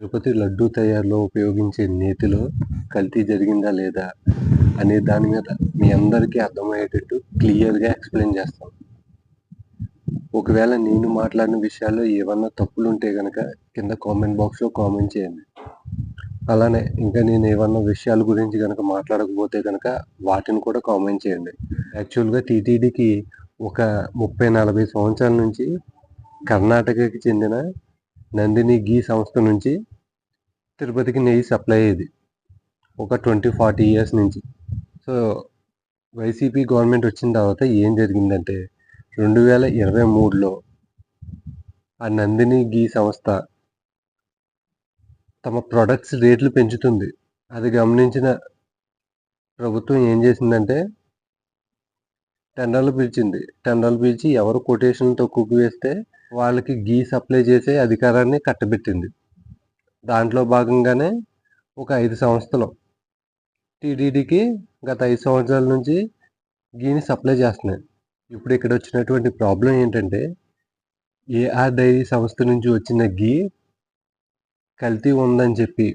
తిరుపతి లడ్డూ తయారులో ఉపయోగించే నేతిలో కల్తీ జరిగిందా లేదా అనే దాని మీద మీ అందరికీ అర్థమయ్యేటట్టు క్లియర్గా ఎక్స్ప్లెయిన్ చేస్తాను ఒకవేళ నేను మాట్లాడిన విషయాల్లో ఏమన్నా తప్పులు ఉంటే కనుక కింద కామెంట్ బాక్స్లో కామెంట్ చేయండి. అలానే ఇంకా నేను ఏమన్నా విషయాల గురించి కనుక మాట్లాడకపోతే కనుక వాటిని కూడా కామెంట్ చేయండి. యాక్చువల్గా టీటీడీకి ఒక ముప్పై నలభై సంవత్సరాల నుంచి కర్ణాటకకి చెందిన నందిని గీ సంస్థ నుంచి తిరుపతికి నెయ్యి సప్లై అయ్యేది. ఒక ట్వంటీ ఫార్టీ ఇయర్స్ నుంచి. సో వైసీపీ గవర్నమెంట్ వచ్చిన తర్వాత ఏం జరిగిందంటే రెండు వేల ఇరవై మూడులో ఆ నందిని గీ సంస్థ తమ ప్రొడక్ట్స్ రేట్లు పెంచుతుంది. అది గమనించిన ప్రభుత్వం ఏం చేసిందంటే టెండర్లు పిలిచింది. టెండర్లు పిలిచి ఎవరు కొటేషన్లు తక్కువకు వేస్తే వాళ్ళకి గీ సప్లై చేసే అధికారాన్ని కట్టబెట్టింది. దాంట్లో భాగంగానే ఒక ఐదు సంస్థలు టీడీడీకి గత ఐదు సంవత్సరాల నుంచి గీని సప్లై చేస్తున్నాయి. ఇప్పుడు ఇక్కడ వచ్చినటువంటి ప్రాబ్లం ఏంటంటే ఏఆర్ డైరీ సంస్థ నుంచి వచ్చిన గీ కల్తీ ఉందని చెప్పి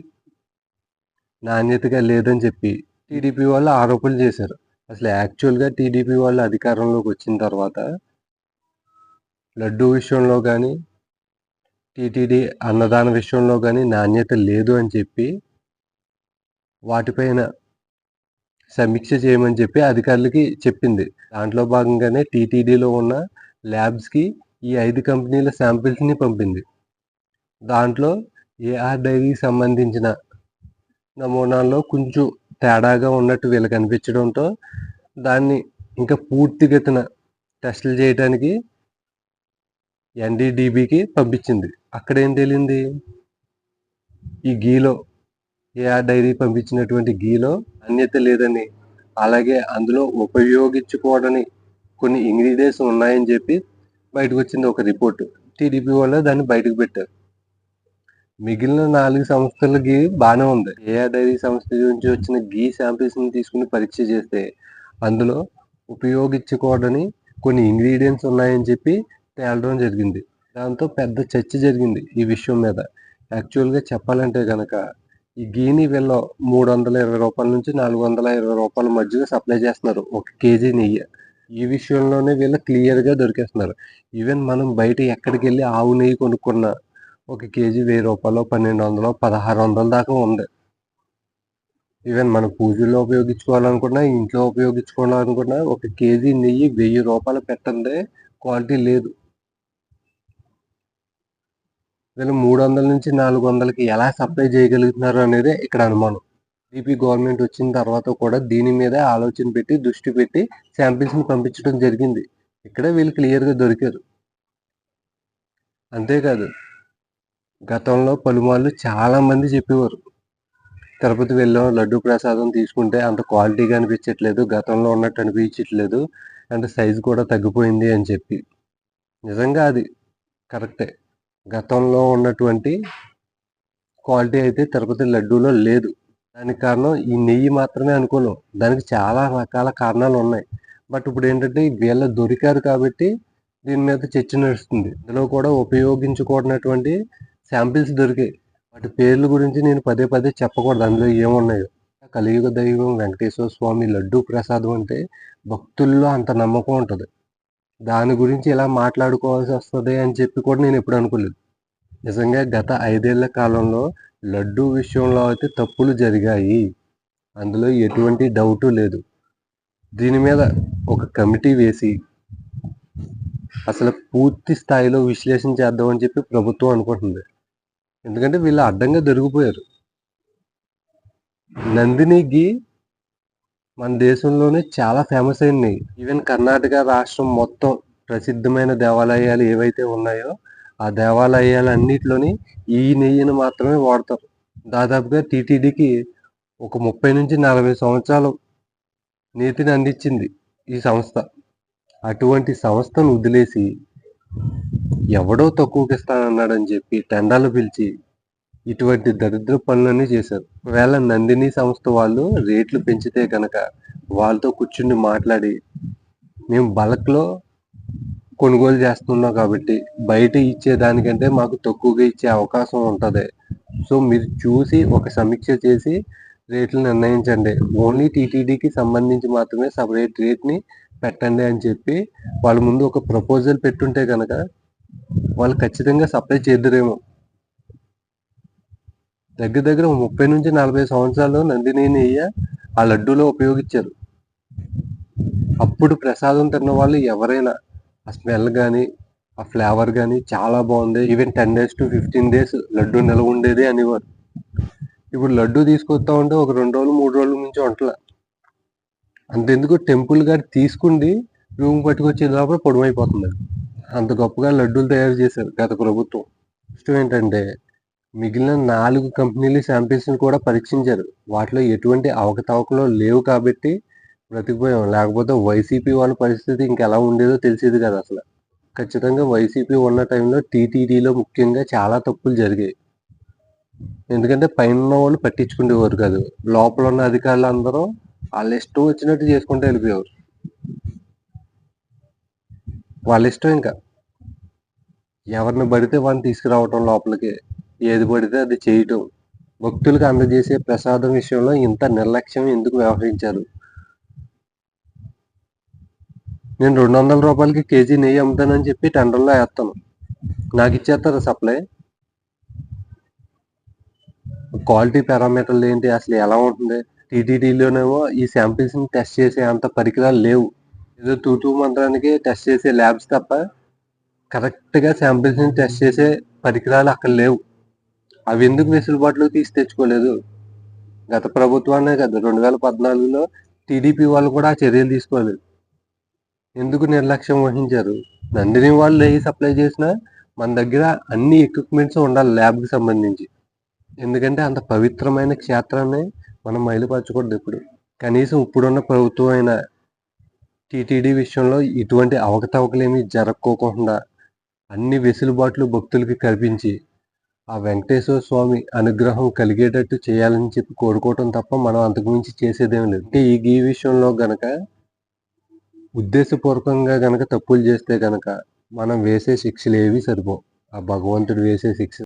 నాణ్యతగా లేదని చెప్పి టీడీపీ వాళ్ళు ఆరోపణలు చేశారు. అసలు యాక్చువల్గా టీడీపీ వాళ్ళు అధికారంలోకి వచ్చిన తర్వాత లడ్డూ విషయంలో కానీ టీటీడీ అన్నదాన విషయంలో కానీ నాణ్యత లేదు అని చెప్పి వాటిపైన సమీక్ష చేయమని చెప్పి అధికారులకి చెప్పింది. దాంట్లో భాగంగానే టీటీడీలో ఉన్న ల్యాబ్స్కి ఈ ఐదు కంపెనీల శాంపిల్స్ని పంపింది. దాంట్లో ఏఆర్ డైరీకి సంబంధించిన నమూనాల్లో కొంచెం తేడాగా ఉన్నట్టు వీళ్ళకి అనిపించడంతో దాన్ని ఇంకా పూర్తిగతిన టెస్టులు చేయడానికి ఎన్డీడీబీకి పంపించింది. అక్కడ ఏం తేలింది? ఈ గీలో ఏఆర్ డైరీ పంపించినటువంటి గీలో నాణ్యత లేదని అలాగే అందులో ఉపయోగించుకోవడని కొన్ని ఇంగ్రీడియంట్స్ ఉన్నాయని చెప్పి బయటకు వచ్చింది ఒక రిపోర్ట్. టీడీపీ వాళ్ళు దాన్ని బయటకు పెట్టారు. మిగిలిన నాలుగు సంస్థలకి బాగానే ఉంది. ఏఆర్ డైరీ సంస్థ నుంచి వచ్చిన గీ శాంపిల్స్ని తీసుకుని పరీక్ష చేస్తే అందులో ఉపయోగించుకోవడని కొన్ని ఇంగ్రీడియంట్స్ ఉన్నాయని చెప్పి తేలడం జరిగింది. దాంతో పెద్ద చర్చ జరిగింది ఈ విషయం మీద. యాక్చువల్గా చెప్పాలంటే కనుక ఈ గీని వీళ్ళు మూడు వందల ఇరవై రూపాయల నుంచి నాలుగు వందల ఇరవై రూపాయల మధ్యలో సప్లై చేస్తున్నారు. ఒక కేజీ నెయ్యి. ఈ విషయంలోనే వీళ్ళు క్లియర్గా దొరికేస్తున్నారు. ఈవెన్ మనం బయట ఎక్కడికి వెళ్ళి ఆవు నెయ్యి కొనుక్కున్న ఒక కేజీ వెయ్యి రూపాయలు పన్నెండు వందలు పదహారు వందల దాకా ఉంది. ఈవెన్ మన పూజల్లో ఉపయోగించుకోవాలనుకున్నా ఇంట్లో ఉపయోగించుకోవాలనుకున్నా ఒక కేజీ నెయ్యి వెయ్యి రూపాయలు పెట్టందే క్వాలిటీ లేదు. వీళ్ళు మూడు వందల నుంచి నాలుగు వందలకి ఎలా సప్లై చేయగలుగుతున్నారు అనేది ఇక్కడ అనుమానం. టీపీ గవర్నమెంట్ వచ్చిన తర్వాత కూడా దీని మీద ఆలోచన పెట్టి దృష్టి పెట్టి శాంపిల్స్ని పంపించడం జరిగింది. ఇక్కడ వీళ్ళు క్లియర్గా దొరికారు. అంతేకాదు గతంలో పలుమార్లు చాలా మంది చెప్పేవారు. తిరుపతి వెళ్ళాం లడ్డు ప్రసాదం తీసుకుంటే అంత క్వాలిటీగా అనిపించట్లేదు గతంలో ఉన్నట్టు అనిపించట్లేదు అండ్ సైజు కూడా తగ్గిపోయింది అని చెప్పి. నిజంగా అది కరెక్టే గతంలో ఉన్నటువంటి క్వాలిటీ అయితే తిరుపతి లడ్డూలో లేదు. దానికి కారణం ఈ నెయ్యి మాత్రమే అనుకోలేం దానికి చాలా రకాల కారణాలు ఉన్నాయి. బట్ ఇప్పుడు ఏంటంటే వీళ్ళ దొరికారు కాబట్టి దీని మీద చర్చ నడుస్తుంది. ఇందులో కూడా ఉపయోగించుకోవనటువంటి శాంపిల్స్ దొరికాయి. వాటి పేర్ల గురించి నేను పదే పదే చెప్పకూడదు. అందులో ఏమున్నాయో. కలియుగ దైవం వెంకటేశ్వర స్వామి లడ్డూ ప్రసాదం అంటే భక్తుల్లో అంత నమ్మకం ఉంటుంది. దాని గురించి ఇలా మాట్లాడుకోవాల్సి వస్తుంది అని చెప్పి కూడా నేను ఎప్పుడు అనుకోలేదు. నిజంగా గత ఐదేళ్ళ కాలంలో లడ్డూ విషయంలో అయితే తప్పులు జరిగాయి. అందులో ఎటువంటి డౌటు లేదు. దీని మీద ఒక కమిటీ వేసి అసలు పూర్తి స్థాయిలో విశ్లేషణ చేద్దామని చెప్పి ప్రభుత్వం అనుకుంటుంది. ఎందుకంటే వీళ్ళు అడ్డంగా దొరికిపోయారు. నందిని గీ మన దేశంలోనే చాలా ఫేమస్ అయినాయి. ఈవెన్ కర్ణాటక రాష్ట్రం మొత్తం ప్రసిద్ధమైన దేవాలయాలు ఏవైతే ఉన్నాయో ఆ దేవాలయాలన్నిటిలోని ఈ నెయ్యిని మాత్రమే వాడతారు. దాదాపుగా టీటీడీకి ఒక ముప్పై నుంచి నలభై సంవత్సరాలు నీతిని అందించింది ఈ సంస్థ. అటువంటి సంస్థను వదిలేసి ఎవడో తక్కువకి ఇస్తానన్నాడని చెప్పి టెండాలు పిలిచి ఇటువంటి దరిద్ర పనులన్నీ చేశారు. ఒకవేళ నందిని సంస్థ వాళ్ళు రేట్లు పెంచితే కనుక వాళ్ళతో కూర్చుని మాట్లాడి మేము బల్క్లో కొనుగోలు చేస్తున్నాం కాబట్టి బయట ఇచ్చే దానికంటే మాకు తక్కువగా ఇచ్చే అవకాశం ఉంటుంది. సో మీరు చూసి ఒక సమీక్ష చేసి రేట్లు నిర్ణయించండి. ఓన్లీ టీటీడీకి సంబంధించి మాత్రమే సపరేట్ రేట్ని పెట్టండి అని చెప్పి వాళ్ళ ముందు ఒక ప్రపోజల్ పెట్టుంటే కనుక వాళ్ళు ఖచ్చితంగా సప్లై చేద్దరేమో. దగ్గర దగ్గర ముప్పై నుంచి నలభై సంవత్సరాలు నందిని నెయ్యి ఆ లడ్డూలో ఉపయోగించారు. అప్పుడు ప్రసాదం తిన్న వాళ్ళు ఎవరైనా ఆ స్మెల్ కానీ ఆ ఫ్లేవర్ కానీ చాలా బాగుంది even ten days to fifteen days laddu నిలవ ఉండేది అనేవారు. ఇప్పుడు లడ్డు తీసుకొస్తా ఉంటే ఒక రెండు రోజులు మూడు రోజుల నుంచి వంటల. అంతెందుకు టెంపుల్ గారు తీసుకుండి రూమ్ పట్టుకొచ్చే లోపల పొడవైపోతుంది. అంత గొప్పగా లడ్డూలు తయారు చేశారు గత ప్రభుత్వం. ఇష్టం ఏంటంటే మిగిలిన నాలుగు కంపెనీలు శాంపిల్స్ని కూడా పరీక్షించారు. వాటిలో ఎటువంటి అవకతవకలు లేవు కాబట్టి బ్రతికిపోయాం. లేకపోతే వైసీపీ వాళ్ళ పరిస్థితి ఇంకెలా ఉండేదో తెలిసేది కదా అసలు. ఖచ్చితంగా వైసీపీ ఉన్న టైంలో టీటీడీలో ముఖ్యంగా చాలా తప్పులు జరిగాయి. ఎందుకంటే పైన ఉన్న వాళ్ళు పట్టించుకునేవారు కాదు. లోపల ఉన్న అధికారులు అందరూ వాళ్ళ ఇష్టం వచ్చినట్టు చేసుకుంటూ వెళ్ళిపోయేవారు. వాళ్ళ ఇష్టం ఇంకా. ఎవరిని పడితే వాళ్ళని తీసుకురావటం లోపలికి. ఏది పడితే అది చేయటం. భక్తులకు అందజేసే ప్రసాదం విషయంలో ఇంత నిర్లక్ష్యం ఎందుకు వ్యవహరించారు? నేను రెండు వందల రూపాయలకి కేజీ నెయ్యి అమ్ముతానని చెప్పి టెండర్లో వేస్తాను. నాకు ఇచ్చేస్తారు సప్లై? క్వాలిటీ పారామీటర్లు ఏంటి? అసలు ఎలా ఉంటుంది? టీటీడీలోనేమో ఈ శాంపిల్స్ని టెస్ట్ చేసే అంత పరికరాలు లేవు. ఏదో తూతూ మంత్రానికి టెస్ట్ చేసే ల్యాబ్స్ తప్ప కరెక్ట్గా శాంపిల్స్ని టెస్ట్ చేసే పరికరాలు అక్కడ లేవు. అవి ఎందుకు వెసులుబాటులో తీసి తెచ్చుకోలేదు. గత ప్రభుత్వాన్నే కదా రెండు వేల పద్నాలుగులో టీడీపీ వాళ్ళు కూడా ఆ చర్యలు తీసుకోలేదు. ఎందుకు నిర్లక్ష్యం వహించారు? నందిని వాళ్ళు ఏ సప్లై చేసినా మన దగ్గర అన్ని ఎక్విప్మెంట్స్ ఉండాలి ల్యాబ్కి సంబంధించి. ఎందుకంటే అంత పవిత్రమైన క్షేత్రాన్ని మనం మైలుపరచకూడదు ఇప్పుడు. కనీసం ఇప్పుడున్న ప్రభుత్వం అయిన టీటీడీ విషయంలో ఇటువంటి అవకతవకలేమి జరక్కోకుండా అన్ని వెసులుబాట్లు భక్తులకి కల్పించి ఆ వెంకటేశ్వర స్వామి అనుగ్రహం కలిగేటట్టు చేయాలని చెప్పి కోరుకోవటం తప్ప మనం అంతకుమించి చేసేదేం లేదు. అంటే ఈ ఈ విషయంలో గనక ఉద్దేశపూర్వకంగా గనక తప్పులు చేస్తే గనక మనం వేసే శిక్షలు ఏవి సరిపోవు. ఆ భగవంతుడు వేసే శిక్ష